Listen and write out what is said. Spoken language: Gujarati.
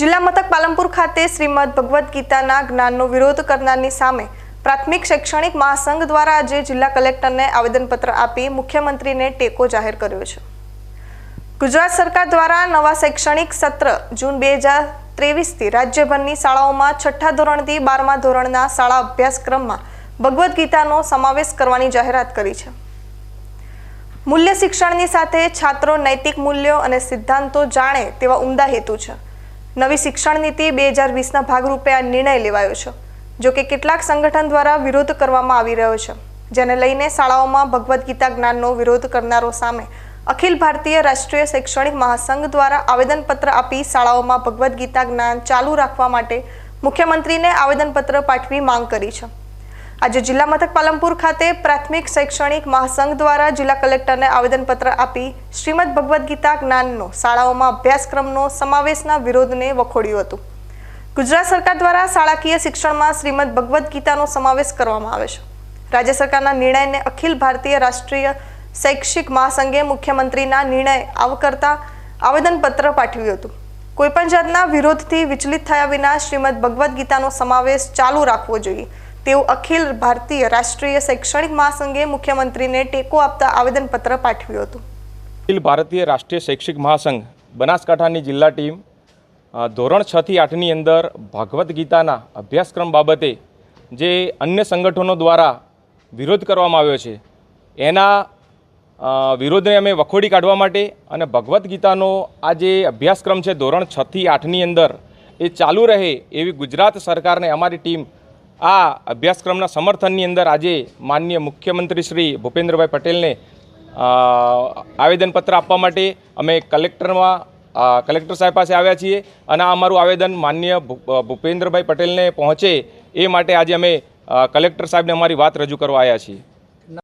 જિલ્લા મથક પાલનપુર ખાતે શ્રીમદ ભગવદ્ ગીતાના જ્ઞાનનો વિરોધ કરનારની સામે પ્રાથમિક શૈક્ષણિક મહાસંઘ દ્વારા આજે જિલ્લા કલેક્ટરને આવેદનપત્ર આપી મુખ્યમંત્રીને ટેકો જાહેર કર્યો છે. ગુજરાત સરકાર દ્વારા નવા શૈક્ષણિક સત્ર જૂન બે હજાર ત્રેવીસથી રાજ્યભરની શાળાઓમાં છઠ્ઠા ધોરણથી બારમા ધોરણના શાળા અભ્યાસક્રમમાં ભગવદ્ ગીતાનો સમાવેશ કરવાની જાહેરાત કરી છે. મૂલ્ય શિક્ષણની સાથે છાત્રો નૈતિક મૂલ્યો અને સિદ્ધાંતો જાણે તેવા ઉમદા હેતુ છે. નવી શિક્ષણ નીતિ બે હજાર વીસના ભાગરૂપે આ નિર્ણય લેવાયો છે, જો કે કેટલાક સંગઠન દ્વારા વિરોધ કરવામાં આવી રહ્યો છે, જેને લઈને શાળાઓમાં ભગવદ્ ગીતા જ્ઞાનનો વિરોધ કરનારો સામે અખિલ ભારતીય રાષ્ટ્રીય શૈક્ષણિક મહાસંઘ દ્વારા આવેદનપત્ર આપી શાળાઓમાં ભગવદ્ ગીતા જ્ઞાન ચાલુ રાખવા માટે મુખ્યમંત્રીને આવેદનપત્ર પાઠવી માંગ કરી છે. આજે જિલ્લા મથક પાલનપુર ખાતે પ્રાથમિક શૈક્ષણિક મહાસંઘ દ્વારા જિલ્લા કલેક્ટરને આવેદનપત્ર આપી શ્રીમદ ભગવદ્ ગીતા જ્ઞાનનો શાળાઓમાં અભ્યાસક્રમનો સમાવેશના વિરોધને વખોડ્યું હતું. ગુજરાત સરકાર દ્વારા શાળાકીય શિક્ષણમાં શ્રીમદ ભગવદ્ ગીતાનો સમાવેશ કરવામાં આવે છે. રાજ્ય સરકારના નિર્ણયને અખિલ ભારતીય રાષ્ટ્રીય શૈક્ષિક મહાસંઘે મુખ્યમંત્રીના નિર્ણય આવકરતા આવેદનપત્ર પાઠવ્યું હતું. કોઈપણ જાતના વિરોધથી વિચલિત થયા વિના શ્રીમદ ભગવદ્ ગીતાનો સમાવેશ ચાલુ રાખવો જોઈએ. તેવું અખિલ ભારતીય રાષ્ટ્રીય શૈક્ષણિક મહાસંઘે મુખ્યમંત્રીને ટેકો આપતા આવેદનપત્ર પાઠવ્યું હતું. અખિલ ભારતીય રાષ્ટ્રીય શૈક્ષિક મહાસંઘ, બનાસકાંઠાની જિલ્લા ટીમ ધોરણ છ થી આઠની અંદર ભગવદ્ ગીતાના અભ્યાસક્રમ બાબતે જે અન્ય સંગઠનો દ્વારા વિરોધ કરવામાં આવ્યો છે, એના વિરોધને અમે વખોડી કાઢવા માટે અને ભગવદ્ ગીતાનો આ જે અભ્યાસક્રમ છે ધોરણ છથી આઠની અંદર એ ચાલુ રહે એવી ગુજરાત સરકારને અમારી ટીમ આ અભ્યાસક્રમના સમર્થનની અંદર આજે માનનીય મુખ્યમંત્રી શ્રી ભૂપેન્દ્રભાઈ પટેલને આવેદનપત્ર આપવા માટે અમે કલેક્ટરમાં કલેક્ટર સાહેબ પાસે આવ્યા છીએ અને આ અમારું આવેદન માનનીય ભૂપેન્દ્રભાઈ પટેલને પહોંચે એ માટે આજે અમે કલેક્ટર સાહેબને અમારી વાત રજૂ કરવા આવ્યા છીએ.